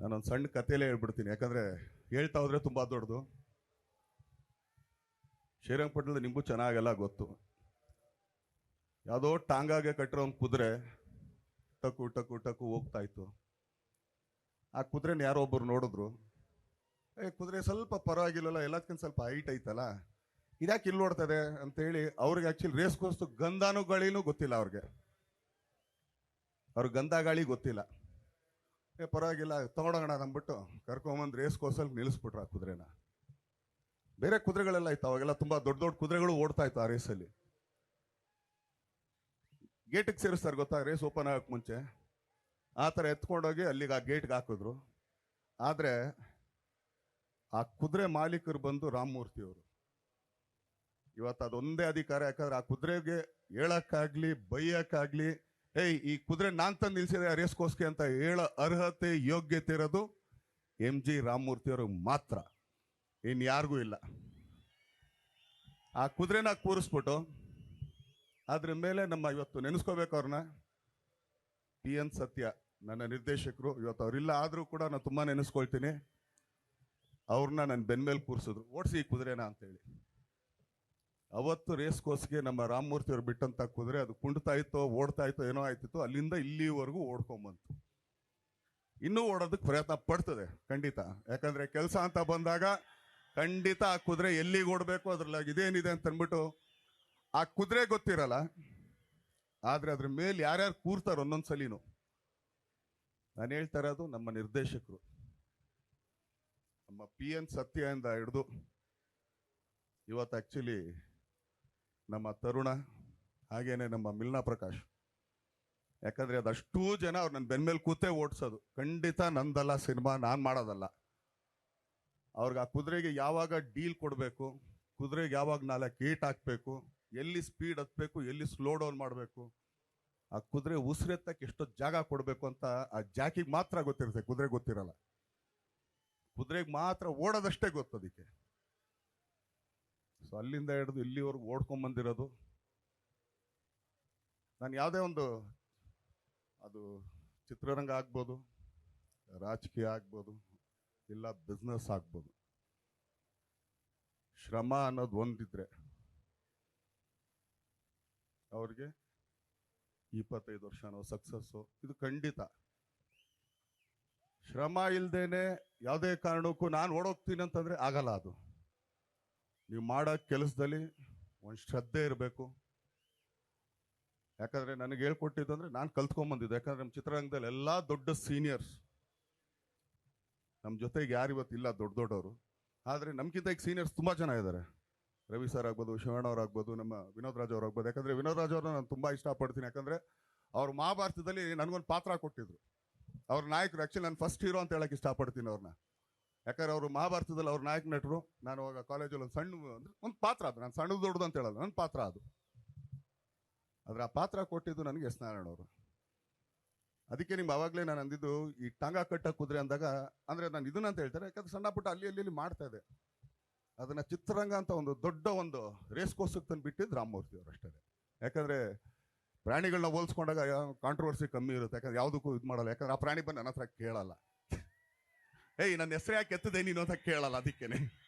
ನಾನೊಂದು ಸಣ್ಣ ಕಥೆಯಲ್ಲೇ ಹೇಳ್ಬಿಡ್ತೀನಿ. ಯಾಕಂದ್ರೆ ಹೇಳ್ತಾ ಹೋದ್ರೆ ತುಂಬಾ ದೊಡ್ಡದು. ಶ್ರೀರಂಗಪಟ್ಟಣದ ನಿಂಬು ಚೆನ್ನಾಗೆಲ್ಲ ಗೊತ್ತು. ಯಾವುದೋ ಟಾಂಗಾಗೆ ಕಟ್ಟಿರೋ ಒಂದು ಕುದುರೆ ಟಕ್ಕು ಟಕ್ಕು ಟಕ್ಕು ಹೋಗ್ತಾ ಇತ್ತು. ಆ ಕುದುರೆನ ಯಾರೋ ಒಬ್ಬರು ನೋಡಿದ್ರು. ಏ, ಕುದುರೆ ಸ್ವಲ್ಪ ಪರವಾಗಿಲ್ಲಲ್ಲ ಎಲ್ಲದಕ್ಕಿಂತ ಸ್ವಲ್ಪ ಹೈಟ್ ಐತಲ್ಲ, ಇದ್ಯಾಕೆ ಇಲ್ಲಿ ನೋಡ್ತದೆ ಅಂತೇಳಿ ಅವ್ರಿಗೆ ಆಕ್ಚುಲಿ ರೇಸ್ ಕೋರ್ಸ್ ಗಂಧಾನು ಗಾಳಿನೂ ಗೊತ್ತಿಲ್ಲ ಅವ್ರಿಗೆ. ಅವ್ರಿಗೆ ಗಂಧ ಗಾಳಿ ಗೊತ್ತಿಲ್ಲ. ಏ, ಪರವಾಗಿಲ್ಲ, ತೊಗೊಂಡೋಗೋಣ ಅಂದ್ಬಿಟ್ಟು ಕರ್ಕೊಂಬಂದು ರೇಸ್ ಕೋರ್ಸಲ್ಲಿ ನಿಲ್ಲಿಸ್ಬಿಟ್ರು ಆ ಕುದುರೆನ. ಬೇರೆ ಕುದುರೆಗಳೆಲ್ಲ ಇತ್ತು, ಅವಾಗೆಲ್ಲ ತುಂಬ ದೊಡ್ಡ ದೊಡ್ಡ ಕುದುರೆಗಳು ಓಡ್ತಾ ಇತ್ತು ಆ ರೇಸಲ್ಲಿ ಗೇಟಿಗೆ ಸೇರಿಸ್ತಾರೆ ಗೊತ್ತಾ ರೇಸ್ ಓಪನ್ ಆಗೋಕೆ ಮುಂಚೆ? ಆ ಥರ ಎತ್ಕೊಂಡೋಗಿ ಅಲ್ಲಿಗೆ ಆ ಗೇಟ್ಗೆ ಹಾಕಿದ್ರು. ಆದರೆ ಆ ಕುದುರೆ ಮಾಲೀಕರು ಬಂದು ರಾಮಮೂರ್ತಿ ಅವರು. ಇವತ್ತು ಅದೊಂದೇ ಅಧಿಕಾರ, ಯಾಕಂದ್ರೆ ಆ ಕುದುರೆಗೆ ಹೇಳಕ್ಕಾಗ್ಲಿ, ಬೈಯಕ್ಕಾಗ್ಲಿ ಏಯ್ ಈ ಕುದುರೆ ನಾನ್ ತಂದು ನಿಲ್ಸಿದೆ ರೇಸ್ಗೋಸ್ಗೆ ಅಂತ ಹೇಳೋ ಅರ್ಹತೆ, ಯೋಗ್ಯತೆ ಇರೋದು ಎಂ ಜಿ ರಾಮಮೂರ್ತಿ ಅವ್ರಿಗೆ ಮಾತ್ರ. ಇನ್ ಯಾರಿಗೂ ಇಲ್ಲ. ಆ ಕುದುರೆನ ಕೂರಿಸ್ಬಿಟ್ಟು ಅದ್ರ ಮೇಲೆ ನಮ್ಮ ಇವತ್ತು ನೆನೆಸ್ಕೋಬೇಕು ಅವ್ರನ್ನ. ಟಿ ಎನ್ ಸತ್ಯ, ನನ್ನ ನಿರ್ದೇಶಕರು, ಇವತ್ತು ಅವರಿಲ್ಲ ಆದರೂ ಕೂಡ ನಾನು ತುಂಬಾ ನೆನೆಸ್ಕೊಳ್ತೀನಿ. ಅವ್ರನ್ನ ನನ್ನ ಬೆನ್ಮೇಲೆ ಕೂರಿಸಿದ್ರು. ಓಡಿಸಿ ಈ ಕುದುರೆನ ಅಂತೇಳಿ. ಅವತ್ತು ರೇಸ್ ಕೋಸ್ಗೆ ನಮ್ಮ ರಾಮಮೂರ್ತಿ ಅವ್ರು ಬಿಟ್ಟಂತ ಕುದುರೆ, ಅದು ಕುಂಡ್ತಾ ಇತ್ತೋ, ಓಡ್ತಾ ಇತ್ತೋ, ಏನೋ ಆಯ್ತಿತ್ತು, ಅಲ್ಲಿಂದ ಇಲ್ಲಿವರೆಗೂ ಓಡ್ಕೊಂಬಂತು. ಇನ್ನೂ ಓಡೋದಕ್ಕೆ ಪ್ರಯತ್ನ ಪಡ್ತದೆ, ಖಂಡಿತ. ಯಾಕಂದ್ರೆ ಕೆಲಸ ಅಂತ ಬಂದಾಗ ಖಂಡಿತ ಆ ಕುದುರೆ ಎಲ್ಲಿಗೆ ಓಡಬೇಕು ಅದ್ರಲ್ಲಿ ಇದೇನಿದೆ ಅಂತ ಅಂದ್ಬಿಟ್ಟು ಆ ಕುದುರೆ ಗೊತ್ತಿರಲ್ಲ, ಆದ್ರೆ ಅದ್ರ ಮೇಲೆ ಯಾರ್ಯಾರು ಕೂರ್ತಾರೋ ಒಂದೊಂದು ಸಲಿನೂ ನಾನು ಹೇಳ್ತಾ ಇರೋದು ನಮ್ಮ ನಿರ್ದೇಶಕರು. ನಮ್ಮ ಪಿ ಎನ್ ಸತ್ಯದಿಂದ ಹಿಡಿದು, ಇವತ್ತು ಆಕ್ಚುಲಿ ನಮ್ಮ ತರುಣ ಹಾಗೇನೆ ನಮ್ಮ ಮಿಲ್ನಾ ಪ್ರಕಾಶ್. ಯಾಕಂದ್ರೆ ಅದಷ್ಟು ಜನ ಅವ್ರು ನನ್ನ ಬೆನ್ಮೇಲೆ ಕೂತೇ ಓಡಿಸೋದು. ಖಂಡಿತ ನಂದಲ್ಲ ಸಿನಿಮಾ, ನಾನು ಮಾಡೋದಲ್ಲ. ಅವ್ರಿಗೆ ಆ ಕುದುರೆಗೆ ಯಾವಾಗ ಡೀಲ್ ಕೊಡಬೇಕು, ಕುದುರೆಗೆ ಯಾವಾಗ ನಾಲ್ಕು ಏಟ್ ಹಾಕ್ಬೇಕು, ಎಲ್ಲಿ ಸ್ಪೀಡ್ ಹತ್ಬೇಕು, ಎಲ್ಲಿ ಸ್ಲೋ ಡೌನ್ ಮಾಡಬೇಕು, ಆ ಕುದುರೆ ಉಸಿರೆತ್ತಕ್ಕೆ ಎಷ್ಟೊತ್ತು ಜಾಗ ಕೊಡಬೇಕು ಅಂತ ಆ ಜಾಕಿಗೆ ಮಾತ್ರ ಗೊತ್ತಿರುತ್ತೆ, ಕುದುರೆ ಗೊತ್ತಿರಲ್ಲ. ಕುದುರೆಗೆ ಮಾತ್ರ ಓಡೋದಷ್ಟೇ ಗೊತ್ತು ಅದಕ್ಕೆ. ಸೊ ಅಲ್ಲಿಂದ ಹಿಡಿದು ಇಲ್ಲಿವರೆಗೂ ಓಡ್ಕೊಂಡ್ ಬಂದಿರೋದು. ನಾನು ಯಾವುದೇ ಒಂದು ಅದು ಚಿತ್ರರಂಗ ಆಗ್ಬೋದು, ರಾಜಕೀಯ ಆಗ್ಬೋದು, ಇಲ್ಲ ಬಿಸ್ನೆಸ್ ಆಗ್ಬೋದು. ಶ್ರಮ ಅನ್ನೋದು ಒಂದಿದ್ರೆ ಅವ್ರಿಗೆ ಇಪ್ಪತ್ತೈದು ವರ್ಷನೋ ಸಕ್ಸಸ್ಸು ಇದು ಖಂಡಿತ. ಶ್ರಮ ಇಲ್ಲದೇನೆ ಯಾವುದೇ ಕಾರಣಕ್ಕೂ ನಾನು ಓಡೋಗ್ತೀನಿ ಅಂತಂದ್ರೆ ಆಗಲ್ಲ ಅದು. ನೀವು ಮಾಡೋ ಕೆಲಸದಲ್ಲಿ ಒಂದು ಶ್ರದ್ಧೆ ಇರಬೇಕು. ಯಾಕಂದರೆ ನನಗೆ ಹೇಳ್ಕೊಟ್ಟಿದ್ದು ಅಂದರೆ ನಾನು ಕಲ್ತ್ಕೊಂಡ್ಬಂದಿದ್ದು ಯಾಕಂದರೆ ನಮ್ಮ ಚಿತ್ರರಂಗದಲ್ಲಿ ಎಲ್ಲ ದೊಡ್ಡ ಸೀನಿಯರ್ಸ್ ನಮ್ಮ ಜೊತೆಗೆ ಯಾರು ಇವತ್ತು ಇಲ್ಲ ದೊಡ್ಡ ದೊಡ್ಡವರು. ಆದರೆ ನಮ್ಗಿಂತ ಈಗ ಸೀನಿಯರ್ಸ್ ತುಂಬ ಜನ ಇದ್ದಾರೆ ರವಿ ಸರ್ ಆಗ್ಬೋದು, ಶಿವಣ್ಣ ಅವ್ರು ಆಗ್ಬೋದು, ನಮ್ಮ ವಿನೋದ್ ರಾಜ್ ಅವ್ರು ಆಗ್ಬೋದು. ಯಾಕಂದರೆ ವಿನೋದ್ ರಾಜ್ ಅವ್ರನ್ನ ನಾನು ತುಂಬ ಇಷ್ಟಪಡ್ತೀನಿ. ಯಾಕಂದರೆ ಅವ್ರ ಮಹಾಭಾರತದಲ್ಲಿ ನನಗೊಂದು ಪಾತ್ರ ಕೊಟ್ಟಿದ್ರು. ಅವ್ರ ನಾಯಕರು ಆ್ಯಕ್ಚುಲಿ ನಾನು ಫಸ್ಟ್ ಹೀರೋ ಅಂತ ಹೇಳಕ್ಕೆ ಇಷ್ಟಪಡ್ತೀನಿ ಅವ್ರನ್ನ ಯಾಕಂದ್ರೆ ಅವರು ಮಹಾಭಾರತದಲ್ಲಿ ಅವ್ರ ನಾಯಕ ನಟರು. ನಾನು ಅವಾಗ ಕಾಲೇಜಲ್ಲಿ ಒಂದು ಸಣ್ಣ ಅಂದ್ರೆ ಒಂದು ಪಾತ್ರ ಅದು. ನಾನು ಸಣ್ಣದು ದೊಡ್ಡದು ಅಂತ ಹೇಳಲ್ಲ ನನ್ನ ಪಾತ್ರ ಅದು. ಆದ್ರೆ ಆ ಪಾತ್ರ ಕೊಟ್ಟಿದ್ದು ನನಗೆ ಎಸ್ ನಾರಾಯಣ ಅವರು. ಅದಕ್ಕೆ ನಿಮ್ಗೆ ಆವಾಗಲೇ ನಾನು ಅಂದಿದ್ದು, ಈ ಟಾಂಗಾ ಕಟ್ಟ ಕುದುರೆ ಅಂದಾಗ, ಅಂದ್ರೆ ನಾನು ಇದನ್ನ ಅಂತ ಹೇಳ್ತಾರೆ, ಯಾಕಂದ್ರೆ ಸಣ್ಣ ಪುಟ್ಟ ಅಲ್ಲಿ ಅಲ್ಲಿ ಮಾಡ್ತಾ ಇದೆ. ಅದನ್ನ ಚಿತ್ರರಂಗ ಅಂತ ಒಂದು ದೊಡ್ಡ ಒಂದು ರೇಸ್ ಕೋರ್ಸ್ಗೆ ತಂದು ಬಿಟ್ಟಿದ್ದು ರಾಮಮೂರ್ತಿ ಅವರು ಅಷ್ಟೇ. ಯಾಕಂದ್ರೆ ಪ್ರಾಣಿಗಳನ್ನ ಹೋಲಿಸ್ಕೊಂಡಾಗ ಕಾಂಟ್ರವರ್ಸಿ ಕಮ್ಮಿ ಇರುತ್ತೆ. ಯಾಕಂದ್ರೆ ಯಾವುದಕ್ಕೂ ಇದು ಮಾಡಲ್ಲ. ಯಾಕಂದ್ರೆ ಆ ಪ್ರಾಣಿ ಬಂದು ನನ್ನ ಹತ್ರ ಕೇಳಲ್ಲ. ಏಯ್ ನನ್ನ ಹೆಸರು ಯಾಕೆ ಎತ್ತದೆ ನೀನು? ಅಂತ ಕೇಳಲ್ಲ ಅದಕ್ಕೇನೆ.